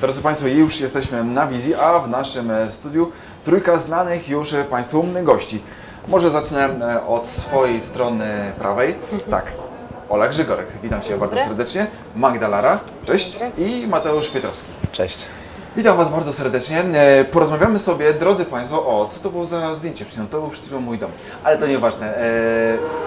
Drodzy Państwo, już jesteśmy na wizji, a w naszym e, studiu trójka znanych już e, Państwu gości. Może zacznę e, od swojej strony prawej. Tak, Ola Grzegorek, witam Cię bardzo serdecznie. Magda Lara, cześć. I Mateusz Pietrowski. Cześć. Witam Was bardzo serdecznie. Porozmawiamy sobie, drodzy Państwo, o co to było za zdjęcie przed? To był przed chwilą mój dom, ale to nieważne.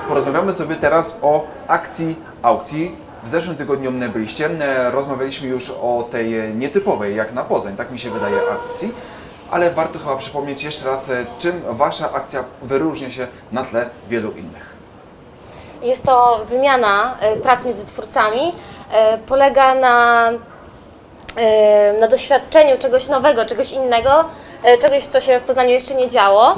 Porozmawiamy sobie teraz o akcji aukcji. W zeszłym tygodniu mnie byliście, e, rozmawialiśmy już o tej e, nietypowej, jak na Poznań, tak mi się wydaje, akcji. Ale warto chyba przypomnieć jeszcze raz, e, czym Wasza akcja wyróżnia się na tle wielu innych. Jest to wymiana prac między twórcami. Polega na, na doświadczeniu czegoś nowego, czegoś innego, czegoś, co się w Poznaniu jeszcze nie działo.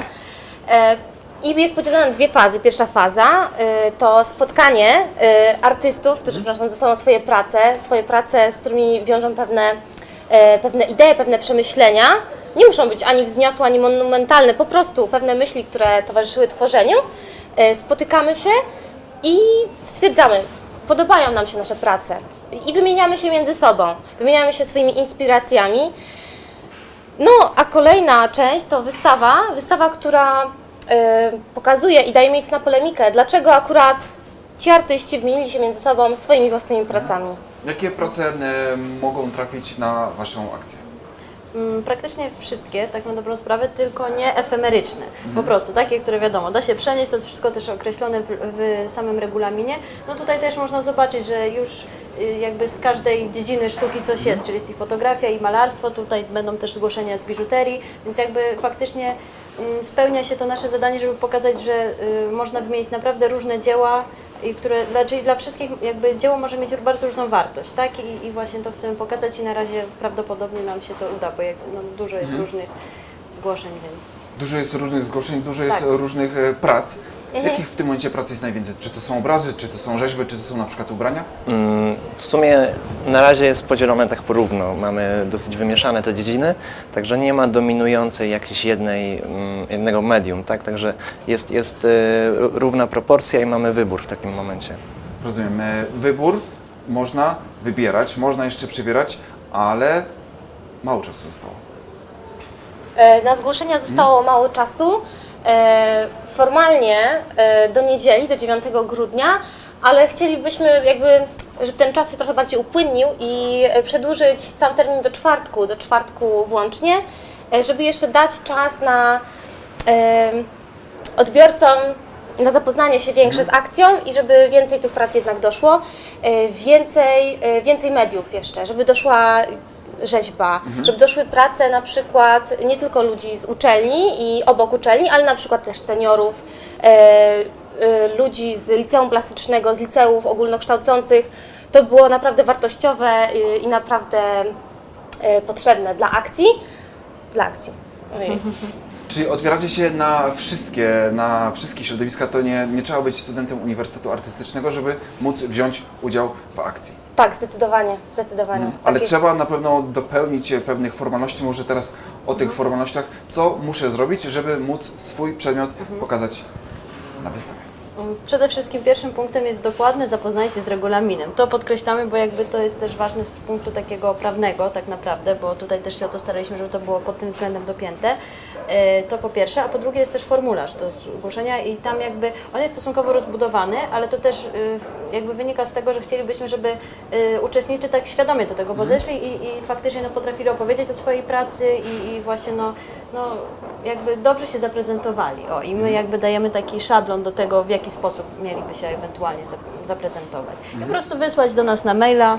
I jest podzielona na dwie fazy. Pierwsza faza e, to spotkanie e, artystów, którzy wnoszą ze sobą swoje prace, swoje prace, z którymi wiążą pewne, e, pewne idee, pewne przemyślenia. Nie muszą być ani wzniosłe, ani monumentalne, po prostu pewne myśli, które towarzyszyły tworzeniu. E, Spotykamy się i stwierdzamy, podobają nam się nasze prace i wymieniamy się między sobą, wymieniamy się swoimi inspiracjami. No, a kolejna część to wystawa, wystawa, która pokazuje i daje miejsce na polemikę, dlaczego akurat ci artyści wymienili się między sobą swoimi własnymi pracami. Jakie prace e, mogą trafić na Waszą akcję? Mm, Praktycznie wszystkie, tak na dobrą sprawę, tylko nie efemeryczne. Po prostu takie, które wiadomo, da się przenieść, to jest wszystko też określone w, w samym regulaminie. No tutaj też można zobaczyć, że już y, jakby z każdej dziedziny sztuki coś jest, czyli jest i fotografia, i malarstwo, tutaj będą też zgłoszenia z biżuterii, więc jakby faktycznie spełnia się to nasze zadanie, żeby pokazać, że y, można wymienić naprawdę różne dzieła, i które, dla- czyli dla wszystkich jakby dzieło może mieć bardzo różną wartość, tak? I, I właśnie to chcemy pokazać i na razie prawdopodobnie nam się to uda, bo jak, no, dużo jest różnych zgłoszeń, więc... Dużo jest różnych zgłoszeń, dużo jest Tak. różnych e, prac. Jakich w tym momencie prac jest najwięcej? Czy to są obrazy, czy to są rzeźby, czy to są na przykład ubrania? Mm, W sumie na razie jest podzielone tak porówno. Mamy dosyć wymieszane te dziedziny, także nie ma dominującej jakiejś jednej, mm, jednego medium, tak? Także jest, jest y, równa proporcja i mamy wybór w takim momencie. Rozumiem. E, Wybór można wybierać, można jeszcze przybierać, ale mało czasu zostało. E, Na zgłoszenia zostało mało czasu. E, Formalnie e, do niedzieli, do 9 grudnia, ale chcielibyśmy jakby, żeby ten czas się trochę bardziej upłynnił i przedłużyć sam termin do czwartku, do czwartku włącznie, żeby jeszcze dać czas na odbiorcom na zapoznanie się większe z akcją i żeby więcej tych prac jednak doszło, więcej, więcej mediów jeszcze, żeby doszła rzeźba, żeby doszły prace na przykład nie tylko ludzi z uczelni i obok uczelni, ale na przykład też seniorów, e, e, ludzi z liceum plastycznego, z liceów ogólnokształcących. To było naprawdę wartościowe e, i naprawdę e, potrzebne dla akcji. Dla akcji. Ojej. Czyli otwieracie się na wszystkie, na wszystkie środowiska, to nie, nie trzeba być studentem Uniwersytetu Artystycznego, żeby móc wziąć udział w akcji. Tak, zdecydowanie, zdecydowanie. Ale Takie- trzeba na pewno dopełnić pewnych formalności, może teraz o tych formalnościach, co muszę zrobić, żeby móc swój przedmiot pokazać na wystawie. Mm, Przede wszystkim pierwszym punktem jest dokładne zapoznanie się z regulaminem. To podkreślamy, bo jakby to jest też ważne z punktu takiego prawnego tak naprawdę, bo tutaj też się o to staraliśmy, żeby to było pod tym względem dopięte. E, To po pierwsze, a po drugie jest też formularz do zgłoszenia i tam jakby on jest stosunkowo rozbudowany, ale to też y, jakby wynika z tego, że chcielibyśmy, żeby y, uczestnicy tak świadomie do tego podeszli i, i faktycznie no, potrafili opowiedzieć o swojej pracy i, i właśnie no, no jakby dobrze się zaprezentowali. O, I my jakby dajemy taki szablon do tego, w jaki sposób mieliby się ewentualnie zap- zaprezentować. I po prostu wysłać do nas na maila,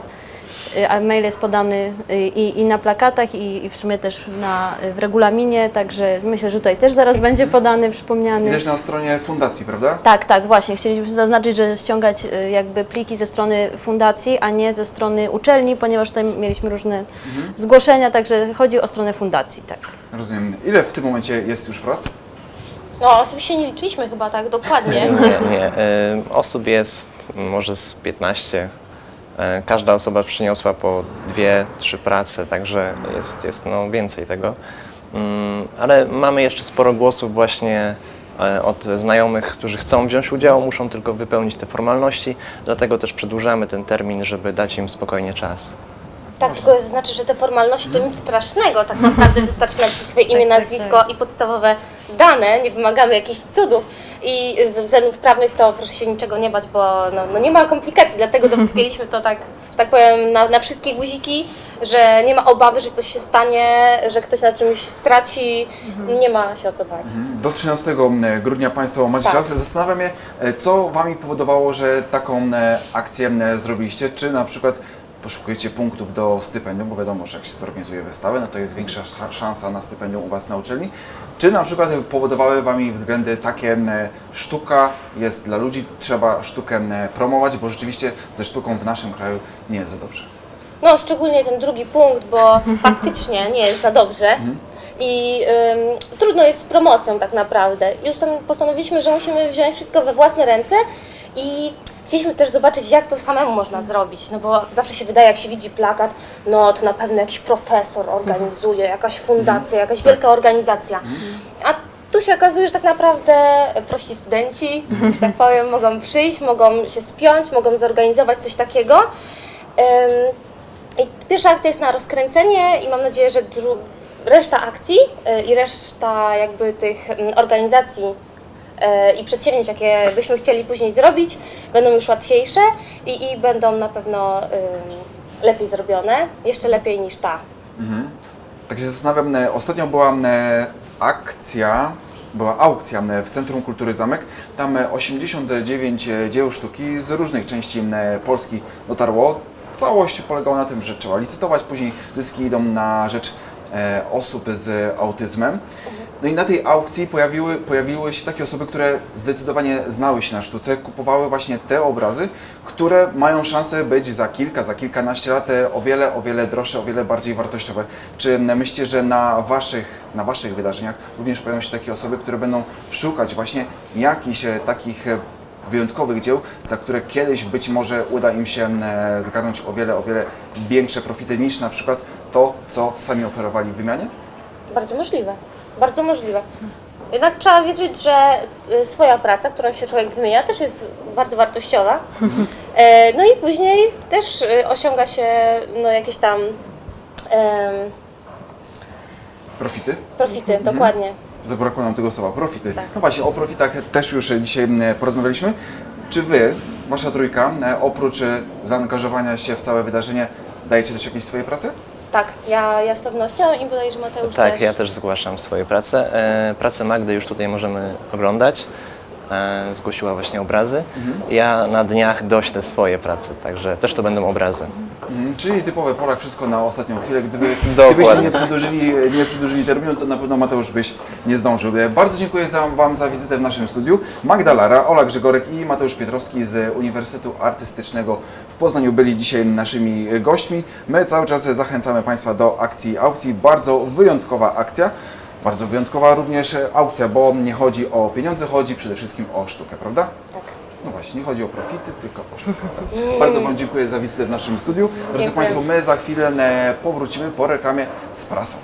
y, a mail jest podany y, i, i na plakatach i, i w sumie też na, w regulaminie, także myślę, że tutaj też zaraz będzie podany, przypomniany. Widać na stronie fundacji, prawda? Tak, tak, właśnie. Chcielibyśmy zaznaczyć, że ściągać y, jakby pliki ze strony fundacji, a nie ze strony uczelni, ponieważ tutaj mieliśmy różne zgłoszenia, także chodzi o stronę fundacji, tak. Rozumiem. Ile w tym momencie jest już prac? No, osobiście nie liczyliśmy chyba tak dokładnie. Nie, nie. y, Osób jest może z 15. Y, Każda osoba przyniosła po dwie, trzy prace, także jest, jest no więcej tego. Mm, Ale mamy jeszcze sporo głosów właśnie e, od znajomych, którzy chcą wziąć udział, muszą tylko wypełnić te formalności, dlatego też przedłużamy ten termin, żeby dać im spokojnie czas. Tak, tylko znaczy, że te formalności to nic strasznego. Tak naprawdę wystarczy napisać swoje imię, tak, nazwisko i podstawowe dane. Nie wymagamy jakichś cudów. I z względów prawnych to proszę się niczego nie bać, bo no, no nie ma komplikacji. Dlatego dopięliśmy to tak, że tak powiem, na, na wszystkie guziki, że nie ma obawy, że coś się stanie, że ktoś na czymś straci. Nie ma się o co bać. Do 13 grudnia Państwo macie Tak. czas. Zastanawiam się, e, co Wami powodowało, że taką e, akcję e, zrobiliście? Czy na przykład poszukujecie punktów do stypendium, bo wiadomo, że jak się zorganizuje wystawę, no to jest większa sza- szansa na stypendium u Was na uczelni. Czy na przykład powodowały Wami względy takie, sztuka jest dla ludzi, trzeba sztukę promować, bo rzeczywiście ze sztuką w naszym kraju nie jest za dobrze. No, szczególnie ten drugi punkt, bo faktycznie nie jest za dobrze. I ym, trudno jest z promocją tak naprawdę. I postanowiliśmy, że musimy wziąć wszystko we własne ręce i chcieliśmy też zobaczyć, jak to samemu można zrobić. No bo zawsze się wydaje, jak się widzi plakat, no to na pewno jakiś profesor organizuje, jakaś fundacja, jakaś wielka organizacja. A tu się okazuje, że tak naprawdę prości studenci, że tak powiem, mogą przyjść, mogą się spiąć, mogą zorganizować coś takiego. Ym, i pierwsza akcja jest na rozkręcenie i mam nadzieję, że dru- reszta akcji y, i reszta jakby tych mm, organizacji i przedsięwzięć, jakie byśmy chcieli później zrobić, będą już łatwiejsze i, i będą na pewno ym, lepiej zrobione, jeszcze lepiej niż ta. Tak się zastanawiam, e, ostatnio była e, akcja, była aukcja e, w Centrum Kultury Zamek. Tam e, 89 dzieł sztuki z różnych części e, Polski dotarło. Całość polegała na tym, że trzeba licytować, później zyski idą na rzecz e, osób z autyzmem. No i na tej aukcji pojawiły, pojawiły się takie osoby, które zdecydowanie znały się na sztuce, kupowały właśnie te obrazy, które mają szansę być za kilka, za kilkanaście lat o wiele, o wiele droższe, o wiele bardziej wartościowe. Czy myślicie, że na waszych, na waszych wydarzeniach również pojawią się takie osoby, które będą szukać właśnie jakichś e, takich e, wyjątkowych dzieł, za które kiedyś być może uda im się e, zgarnąć o wiele, o wiele większe profity niż na przykład to, co sami oferowali w wymianie? Bardzo możliwe, bardzo możliwe. Jednak trzeba wiedzieć, że y, swoja praca, którą się człowiek wymienia, też jest bardzo wartościowa. E, No i później też y, osiąga się no, jakieś tam em, Profity? profity, dokładnie. Zabrakło nam tego słowa, profity. Tak. No właśnie, o profitach też już dzisiaj m, porozmawialiśmy. Czy Wy, Wasza trójka, e, oprócz e, zaangażowania się w całe wydarzenie, dajecie też jakieś swoje prace? Tak, ja, ja z pewnością i bodajże Mateusz Tak, też. ja też zgłaszam swoje prace. E, pracę Magdy już tutaj możemy oglądać. E, zgłosiła właśnie obrazy. Ja na dniach doślę swoje prace, także też to będą obrazy. Mhm, Czyli typowe Polak, wszystko na ostatnią chwilę. Gdyby, gdybyście nie przedłużyli, nie przedłużyli terminu, to na pewno Mateusz byś nie zdążył. E, Bardzo dziękuję za, Wam za wizytę w naszym studiu. Magda Lara, Ola Grzegorek i Mateusz Pietrowski z Uniwersytetu Artystycznego w Poznaniu byli dzisiaj naszymi gośćmi. My cały czas zachęcamy Państwa do akcji aukcji. Bardzo wyjątkowa akcja. Bardzo wyjątkowa również e, aukcja, bo nie chodzi o pieniądze, chodzi przede wszystkim o sztukę, prawda? Tak. No właśnie, nie chodzi o profity, tylko o sztukę. Bardzo Wam dziękuję za wizytę w naszym studiu. Drodzy Dziękuję. Państwo, my za chwilę e, powrócimy po reklamie z prasą.